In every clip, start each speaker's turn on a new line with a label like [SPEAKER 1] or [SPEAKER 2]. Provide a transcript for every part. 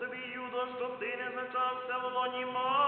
[SPEAKER 1] Тобі, юдо, щоб ти не зачався в лоні ма.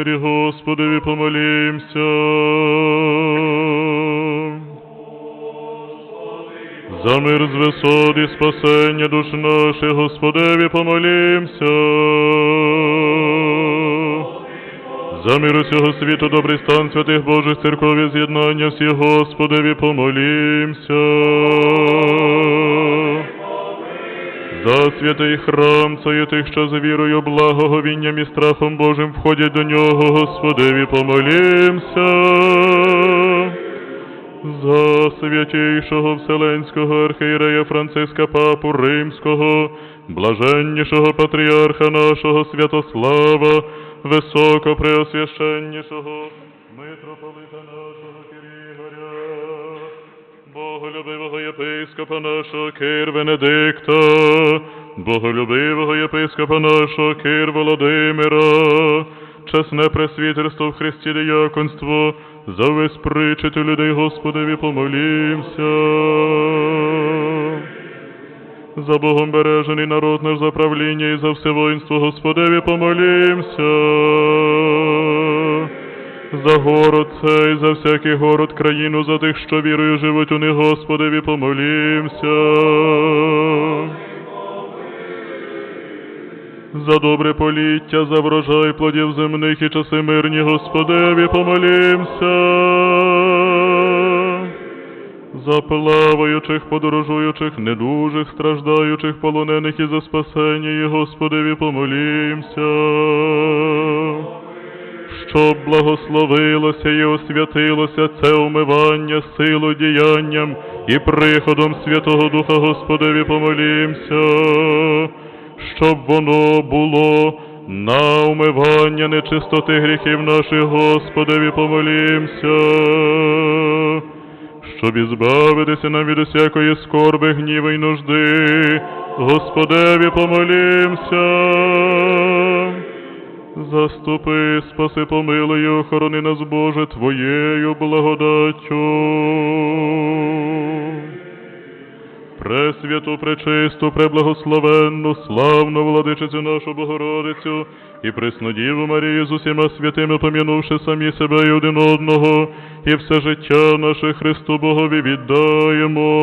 [SPEAKER 1] Мирі Господові помолімся. За мир з висот і спасення душ наших, Господеві помолімся. За мир усього світу, добрий стан святих Божих церков і з'єднання всіх, Господеві помолімся. За святий храм, це тих, що з вірою, благоговінням і страхом Божим входять до нього, Господеві помолімся. За святійшого Вселенського архієрея Франциска Папу Римського, блаженнішого патріарха нашого Святослава, високопреосвященнішого митрополита нашого боголюбивого єпископа нашого Кир Венедикта, боголюбивого єпископа нашого Кир Володимира, чесне пресвітерство в Христі діяконство, за весь причити людей Господеві помолімся. За Богом бережений народ наш за правління і за все воїнство Господеві помолімся. За город цей, за всякий город країну, за тих, що вірою живуть у них, Господеві помолімся. За добре поліття, за врожай плодів земних і часи мирні, Господеві помолімся. За плаваючих, подорожуючих, недужих, страждаючих, полонених і за спасення, і Господеві помолімся. Щоб благословилося і освятилося це умивання силу діянням і приходом Святого Духа Господеві помолімся, щоб воно було на умивання нечистоти гріхів наших, Господеві помолімся щоб ізбавитися нам від усякої скорби, гніва й нужди, Господеві помолімся. Заступи, спаси, помилуй, охорони нас, Боже, Твоєю благодаттю. Пресвяту, пречисту, преблагословенну, славну владичицю нашу Богородицю і преснодіву Марію з усіма святими, пом'янувши самі себе і один одного, і все життя наше Христу Богові віддаємо.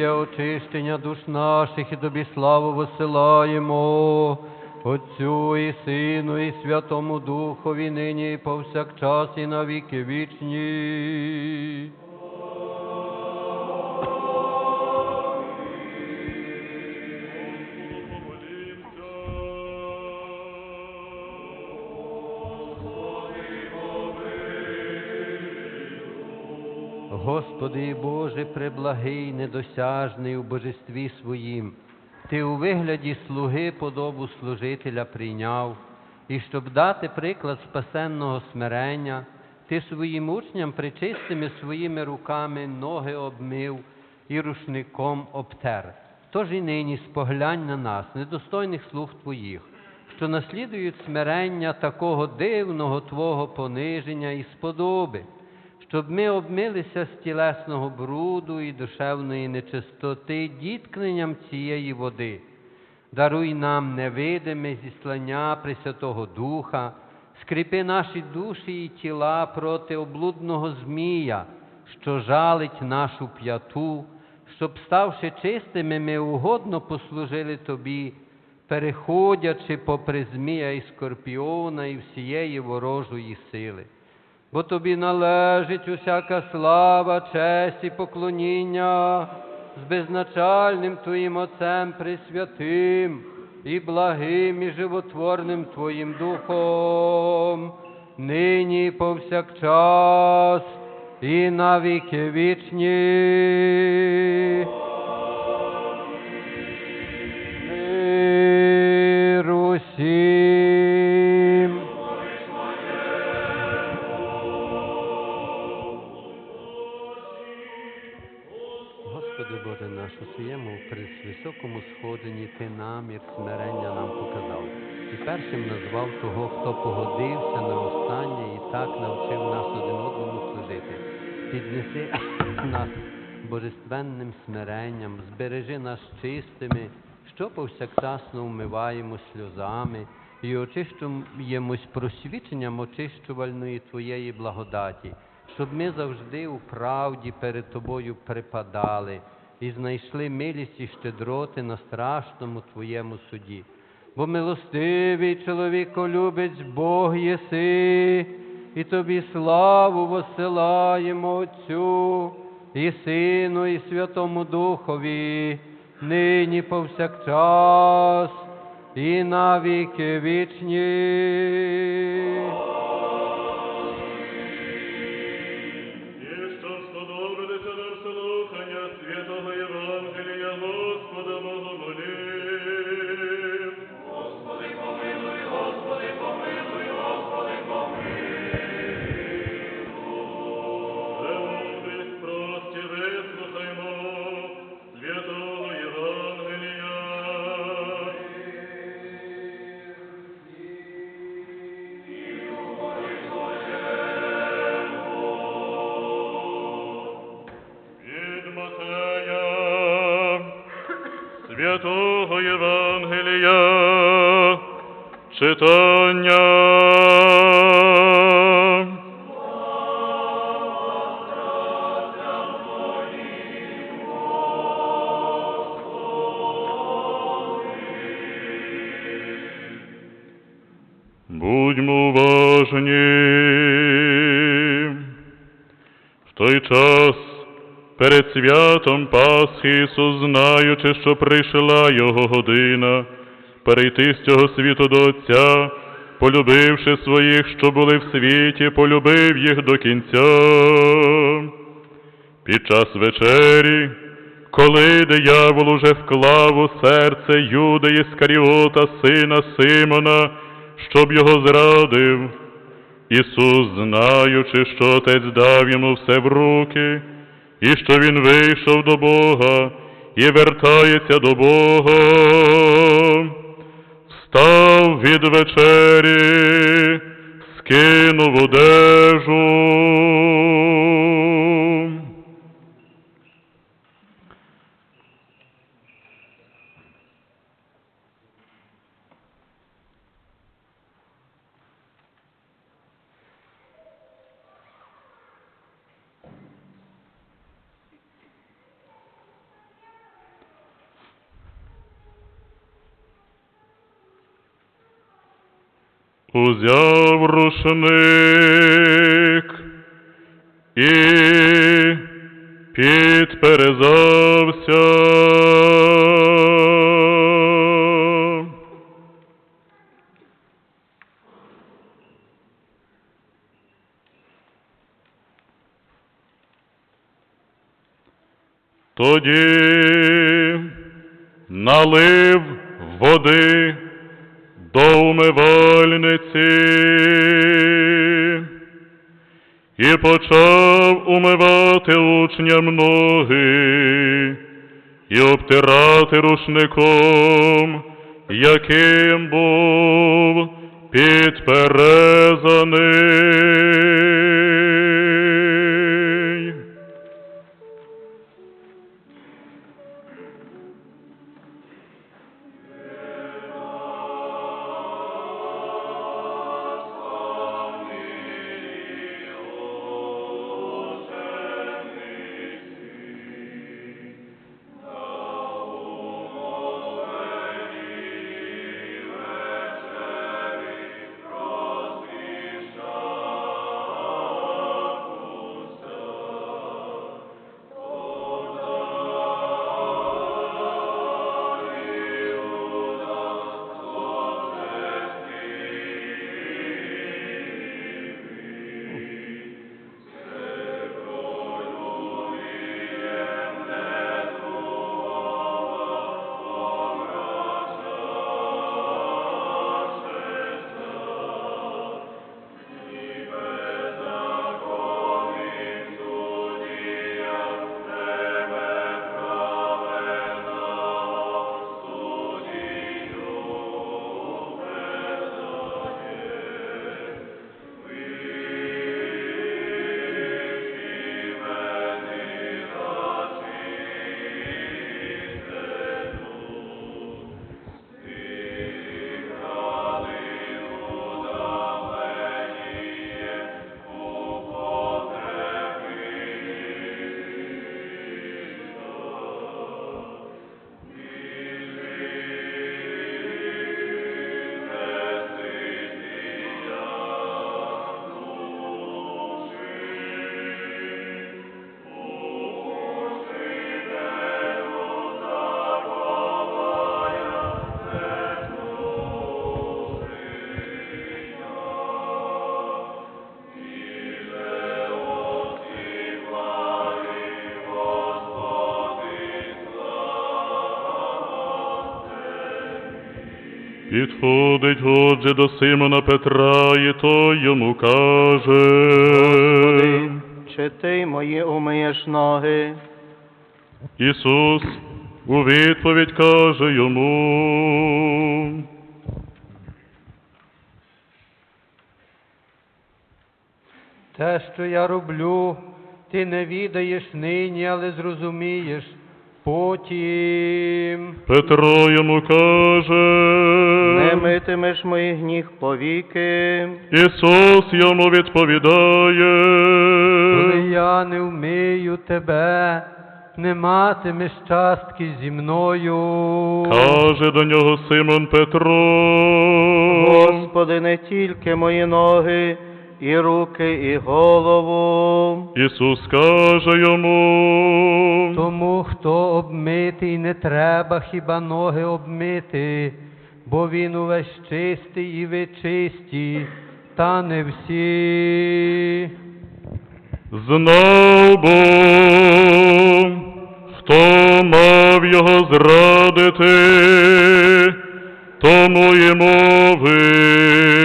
[SPEAKER 2] Є очищення душ наших і тобі славу висилаємо, Отцю і Сину, і Святому Духові, нині і повсякчас, і на віки вічні. Господи Боже, преблагий, недосяжний у божестві своїм, Ти у вигляді слуги подобу служителя прийняв, і щоб дати приклад спасенного смирення, Ти своїм учням причистими своїми руками ноги обмив і рушником обтер. Тож і нині споглянь на нас, недостойних слуг Твоїх, що наслідують смирення такого дивного Твого пониження і сподоби щоб ми обмилися з тілесного бруду і душевної нечистоти діткненням цієї води. Даруй нам невидиме зіслання Пресвятого Духа, скріпи наші душі і тіла проти облудного змія, що жалить нашу п'яту, щоб, ставши чистими, ми угодно послужили Тобі, переходячи попри змія і скорпіона і всієї ворожої сили бо тобі належить усяка слава, честь і поклоніння з безначальним Твоїм Отцем Пресвятим і благим і животворним Твоїм Духом, нині повсякчас і на віки вічні. Того, хто погодився на останнє і так навчив нас один одному служити. Піднеси нас божественним смиренням, збережи нас чистими, що повсякчасно вмиваємо сльозами і очищуємось просвіченням очищувальної Твоєї благодаті, щоб ми завжди у правді перед Тобою припадали і знайшли милість і щедроти на страшному Твоєму суді. Бо милостивий чоловіколюбець Бог єси, і тобі славу воссилаємо Отцю і Сину, і Святому Духові, нині повсякчас і навіки вічні.
[SPEAKER 1] Читання. Будьмо уважні. В той час перед святом Пасхи Ісус, знаючи, що прийшла Його година, перейти з цього світу до Отця, полюбивши своїх, що були в світі, полюбив їх до кінця. Під час вечері, коли диявол уже вклав у серце Юда Іскаріота, сина Симона, щоб його зрадив, Ісус, знаючи, що Отець дав йому все в руки, і що Він вийшов до Бога і вертається до Бога, встав від вечері, скинув одежу. Узяв рушник і підперезався. Тоді налив води до умивальниці і почав умивати учням ноги і обтирати рушником, яким був підперезаний. Підходить отже до Симона Петра, і той йому каже.
[SPEAKER 3] Господи, чи ти мої умиєш ноги?
[SPEAKER 1] Ісус у відповідь каже йому.
[SPEAKER 2] Те, що я роблю, ти не відаєш нині, але зрозумієш потім.
[SPEAKER 1] Петро йому каже.
[SPEAKER 3] Не митимеш моїх ніг повіки.
[SPEAKER 1] Ісус йому відповідає.
[SPEAKER 2] Коли я не вмию тебе, не матимеш частки зі мною.
[SPEAKER 1] Каже до нього Симон Петро.
[SPEAKER 3] Господи, не тільки мої ноги, і руки, і голову.
[SPEAKER 1] Ісус каже йому.
[SPEAKER 2] Тому хто обмитий, не треба хіба ноги обмити, бо він увесь чистий і ви чисті, та не всі.
[SPEAKER 1] Знав бо, хто мав його зрадити, тому й мовив,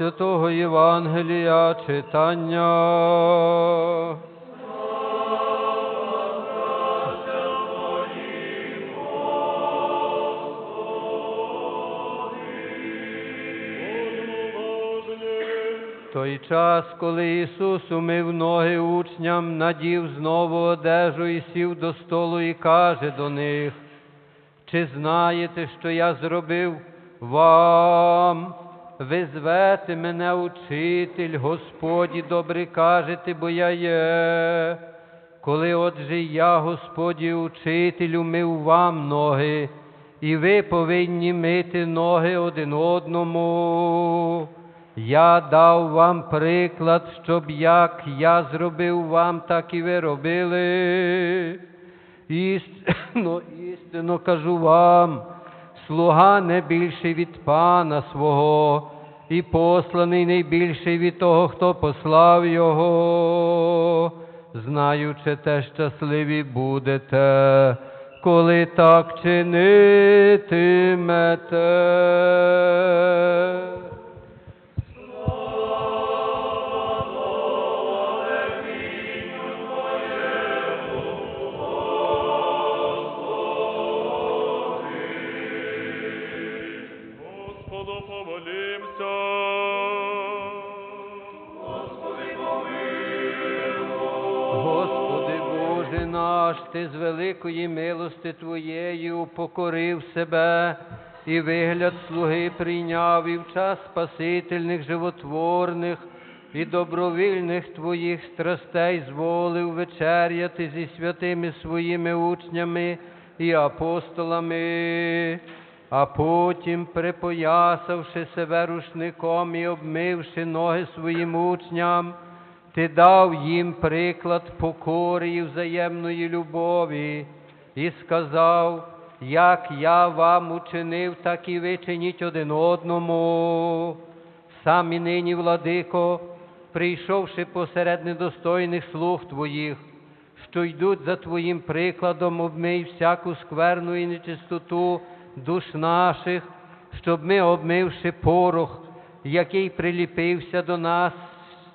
[SPEAKER 1] Святого Євангелія
[SPEAKER 2] читання. Той час, коли Ісус умив ноги учням, надів знову одежу і сів до столу і каже до них, чи знаєте, що я зробив вам? Ви звете мене учитель, Господі добре кажете, бо я є. Коли отже я, Господі учителю, мив вам ноги, і ви повинні мити ноги один одному. Я дав вам приклад, щоб як я зробив вам, так і ви робили. Істинно, істинно кажу вам, слуга не більший від пана свого, і посланий не більший від того, хто послав його. Знаючи те, щасливі будете, коли так чинитимете. Ти з великої милости Твоєї упокорив себе і вигляд слуги прийняв і в час спасительних, животворних і добровільних Твоїх страстей зволив вечеряти зі святими своїми учнями і апостолами. А потім, припоясавши себе рушником і обмивши ноги своїм учням, ти дав їм приклад покори і взаємної любові, і сказав, як я вам учинив, так і ви чиніть один одному. Сам і нині, владико, прийшовши посеред недостойних слуг твоїх, що йдуть за твоїм прикладом, обмий всяку скверну і нечистоту душ наших, щоб ми, обмивши порох, який приліпився до нас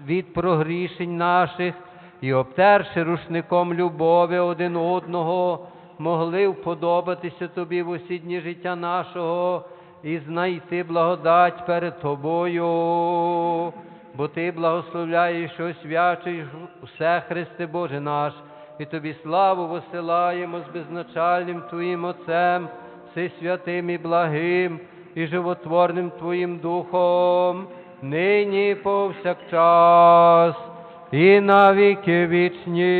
[SPEAKER 2] від прогрішень наших, і обтерши рушником любові один одного, могли вподобатися тобі в усі дні життя нашого і знайти благодать перед тобою. Бо ти благословляєш освячуєш усе, Христе Боже наш, і тобі славу посилаємо з безначальним Твоїм Отцем, всесвятим і благим, і животворним Твоїм Духом, нині повсякчас, і навіки вічні.